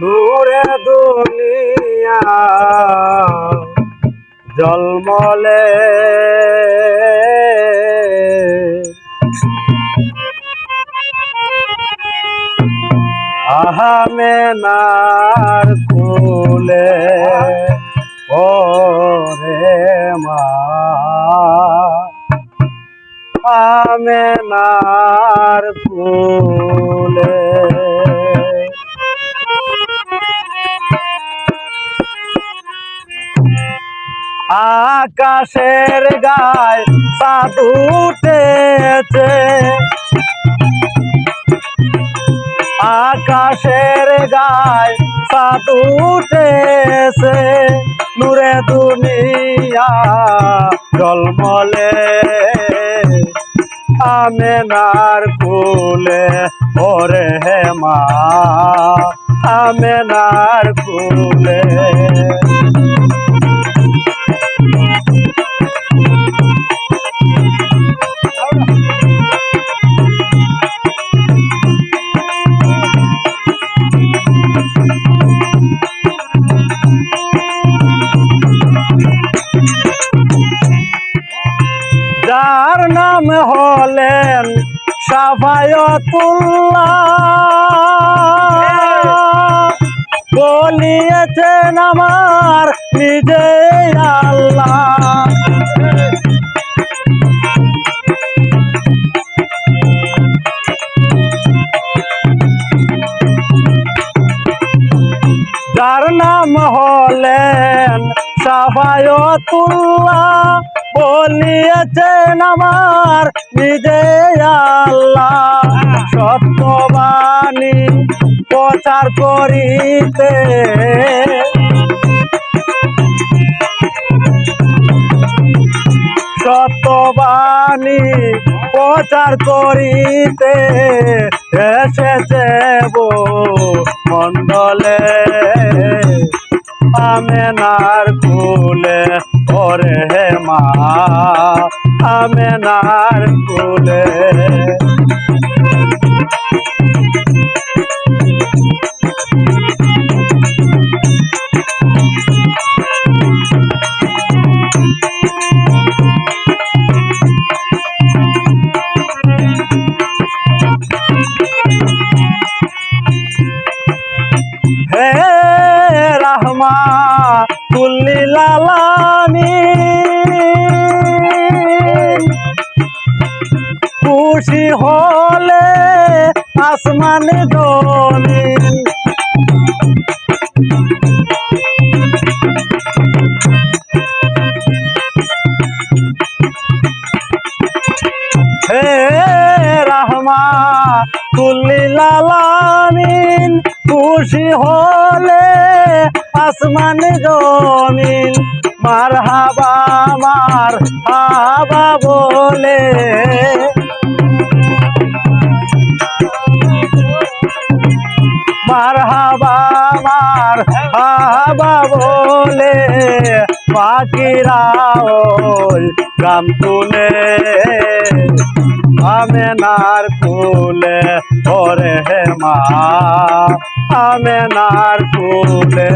নূরে দুনিয়া জলমলে। আহামেনার কুলে আমেনার ফুলে। আকাশের গায় সাধু উঠেছে। আকাশের গায় সাধু উঠেছে। নূরে দুনিয়া জলমলে। আমেনার কুলে ওরে হে মা। আমেনার কুলে। যার নাম হলেন সাফায়তুল্লাহ। বলিয়েছেন আমার নিজে আল্লাহ। যার নাম হলেন সাফায়তুল্লাহ। বলিয়েছেন আমার নিজে আল্লাহ। সত্যবাণী প্রচার করিতে। সত্যবাণী প্রচার করিতে এসেছে বো মণ্ডলে। আমেনার কুলে ওরে হে মা আমেনার কুলে খুশি হলে আসমান জমিন হে রাহমা তুল্লি লালামিন, খুশি হলে আসমান জমিন মার হাবা মার হাবা বলে। ওই গ্রাম তুলে আমেনার ফুলে ওরে মা আমেনার কুলে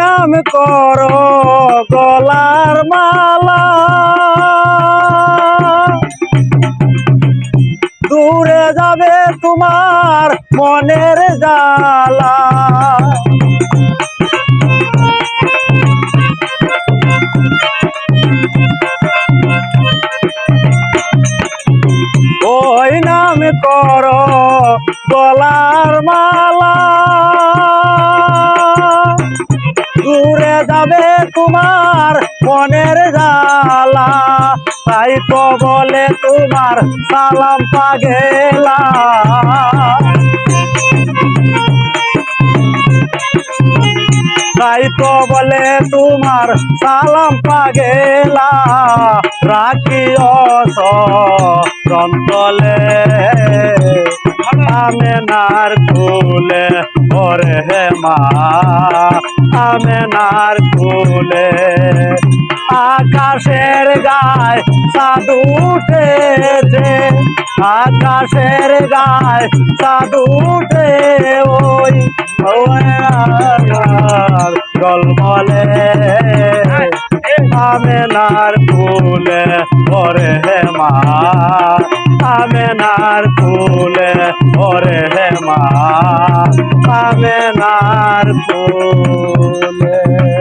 নাম করো গলার মালা। দূরে যাবে তোমার মনের জালা ওই নাম করো গলার মালা। দূরে যাবে তোমার মনের জালা তাই তো বলে তোমার সালাম পাগেলা। তাই তো বলে তোমার সালাম পাগেলা। রাখিও সন্তলে আমেনার কুলে ওরে হে মা। আমেনার কুলে আকাশের গায় সাধু উঠেছে। আকাশের গায় সাধু উঠে ওই গলমলে আমেনার ফুলে ওরে হে মা আমেনার ফুলে ওরে হে মা আমেনার ফুলে।